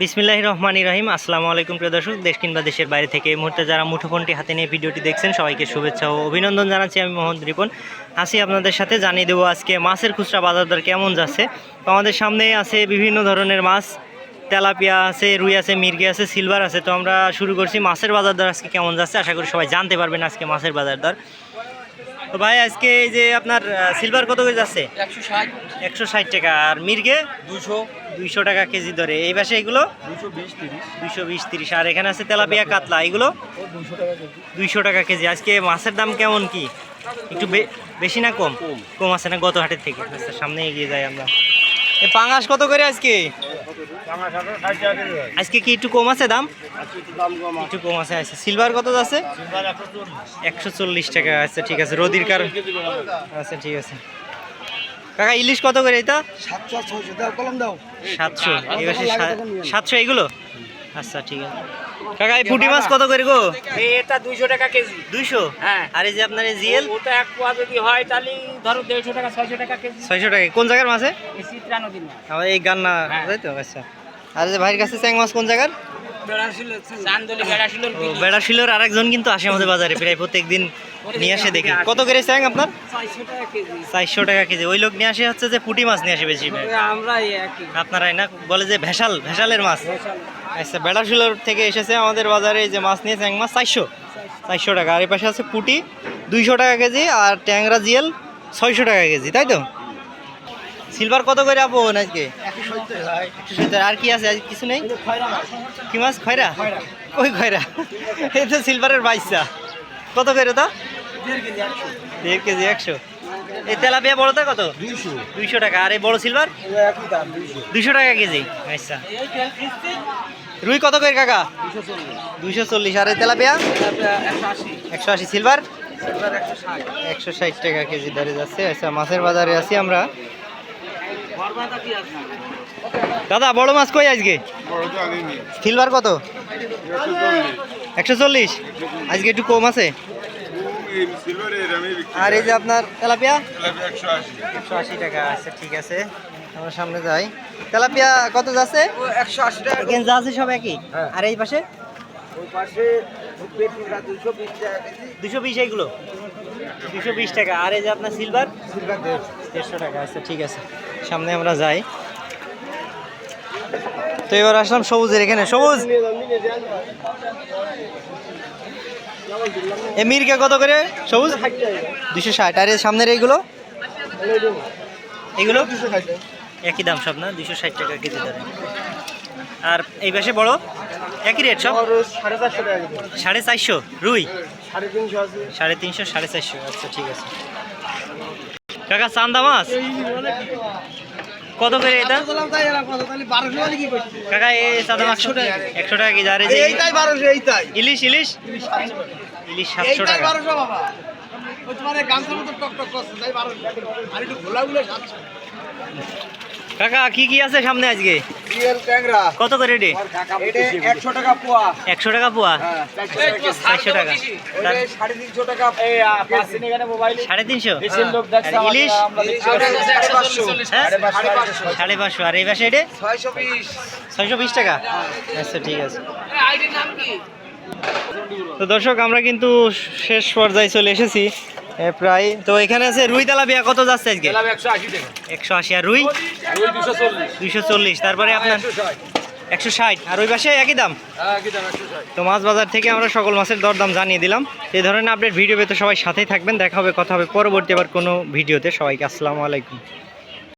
বিসমিল্লাহ রহমানি রহিম। আসসালামু আলাইকুম প্রিয় দর্শক, দেশ কিংবা দেশের বাইরে থেকে এই মুহূর্তে যারা মুঠোফোনটি হাতে নিয়ে ভিডিওটি দেখছেন, সবাইকে শুভেচ্ছা ও অভিনন্দন জানাচ্ছি আমি মোহাম্মদ রিপন। আসি আপনাদের সাথে, জানিয়ে দেবো আজকে মাছের খুচরা বাজার দর কেমন যাচ্ছে। তো আমাদের সামনে আছে বিভিন্ন ধরনের মাছ। তেলাপিয়া আছে, রুই আছে, মির্গি আছে, সিলভার আছে। তো আমরা শুরু করছি মাছের বাজার দর আজকে কেমন যাচ্ছে, আশা করি সবাই জানতে পারবেন আজকে মাছের বাজার দর। তো ভাই আজকে এই যে আপনার সিলভার কত কেজি আছে একশো ষাট। একশো ষাট টাকা। আর মির্গে? দুশো দুইশো টাকা কেজি ধরে। এই পাশে এগুলো? দুশো বিশ তিরিশ। দুইশো বিশ তিরিশ। আর এখানে আছে তেলাপিয়া কাতলা। এগুলো? দুইশো টাকা কেজি। আজকে মাছের দাম কেমন কি? একটু বেশি না কম? কম। কম আছে না? গত হাটের থেকে। আচ্ছা সামনে এগিয়ে যাই আমরা। এ পাঙাশ কত করে আজকে? আজকে কি একটু কম আছে দাম? একটু কম আছে আচ্ছা। সিলভার কত আছে একশো চল্লিশ টাকা আচ্ছা ঠিক আছে। রোদির কারণ আচ্ছা ঠিক আছে। কাকা ইলিশ কত করে এটা? সাতশো সাতশো এগুলো? আচ্ছা ঠিক আছে। কাকা এই পুঁটি মাছ কত করে গো? এটা দুইশো টাকা কেজি। দুইশো? হ্যাঁ। আর এই যে আপনার এই জিএল? ওটা এক পোয়া যদি হয় তাহলে ধরো দেড়শো টাকা ছয়শো টাকা কেজি। ছয়শো টাকা। কোন জায়গার মাছে চিত্রা নদীর মাছ। এই গান্না। হ্যাঁ। তাই তো? আচ্ছা। আর যে ভাইয়ের কাছে চ্যাং মাছ কোন জায়গার? বেড়াশিলোর আরেকজন কিন্তু আসে আমাদের বাজারে প্রায় প্রত্যেক দিন নিয়ে আসে দেখি। কত করে চ্যাং আপনার? চারশো টাকা কেজি। ওই লোক নিয়ে আসে হচ্ছে যে পুঁটি মাছ নিয়ে আসে বেশি আপনারাই না? বলে যে ভেসাল ভেসালের মাছ। আচ্ছা বেড়াশিলোর থেকে এসেছে আমাদের বাজারে যে মাছ নিয়ে চ্যাং মাছ চারশো। চারশো টাকা। আর এই পাশে আছে পুঁটি দুইশো টাকা কেজি আর ট্যাংরা জিয়েল ছয়শো টাকা কেজি তাই তো? সিলভার কত করে আপন আজকে? আর কি আছে? আজ কিছু নেই? কি মাছ? খয়রা? ওই খয়রা। এই তো সিলভারের বাইশা কত করে তা? দেড় কেজি একশো। এই তেলাপিয়া বড়টা কত? দুইশো। টাকা। আর এই বড় সিলভার? দুইশো। টাকা কেজি। আচ্ছা। রুই কত করে কাকা? দুইশো চল্লিশ। আর তেলাপিয়া? একশো আশি। সিলভার? একশো ষাট টাকা কেজি দরে যাচ্ছে। আচ্ছা মাছের বাজারে আছি আমরা। দাদা, বড় মাছ কই আজকে? সিলভার কত? একশো চল্লিশ। আজকে একটু কম আছে? আর এই যে আপনার তেলাপিয়া? একশো আশি টাকা। আচ্ছা ঠিক আছে। আমরা সামনে যাই। তেলাপিয়া কত যাচ্ছে? একশো আশি টাকা যা আছে সব একই? হ্যাঁ। আর এই পাশে? ওই পাশে দুশো বিশ দুশো এইগুলো? দুশো বিশ টাকা। আর এই যে আপনার সিলভার? সিলভার দেড়শো। টাকা। আচ্ছা ঠিক আছে। সামনে আমরা যাই। তো এবার আসলাম সবুজের এখানে। সবুজ! এ মিরকে কত করে? সবুজ? দুশো ষাট আর এই সামনের এইগুলো? এগুলো? একই দাম সব না? দুশো ষাট টাকা কেজি ধরে। আর এই পাশে বড়? একই রেট সব? সাড়ে চারশো রুই? সাড়ে তিনশো সাড়ে চারশো। আচ্ছা ঠিক আছে। কাকা চান্দা মাছ? কত করে এটা? কাকা এই চাঁদা মাছ একশো টাকা একশো টাকা কেজি আর ইলিশ ইলিশ? ইলিশ সাতশো টাকা। তোমার গামছার মতো টক টক করছে তাই বারোশো। আর একটু ঘোলাগুলো সাতশো। কাকা কি কি আছে সামনে আজকে? কত করে রে এটা একশো টাকা পোয়া। একশো টাকা পোয়া? হ্যাঁ চারশো টাকা সাড়ে তিনশো আর ইলিশ? সাড়ে পাঁচশো হ্যাঁ? সাড়ে পাঁচশো। আর এই পাশে এটা ছয়শো বিশ। টাকা? আচ্ছা ঠিক আছে। তো দর্শক আমরা কিন্তু শেষ পর্যায়ে চলে এসেছি। প্রায় তো এখানে আছে রুই তেলাপিয়া কত যাচ্ছে আজকে? একশো আশি আর রুই? দুইশো চল্লিশ। তারপরে আপনার একশো ষাট। আর ওই পাশে একই দাম? হ্যাঁ তো মাছ বাজার থেকে আমরা সকল মাছের দরদাম জানিয়ে দিলাম। এই ধরনের আপডেট ভিডিও পেতে সবাই সাথেই থাকবেন দেখা হবে কথা হবে পরবর্তী আবার কোনো ভিডিওতে। সবাইকে আসসালামু আলাইকুম।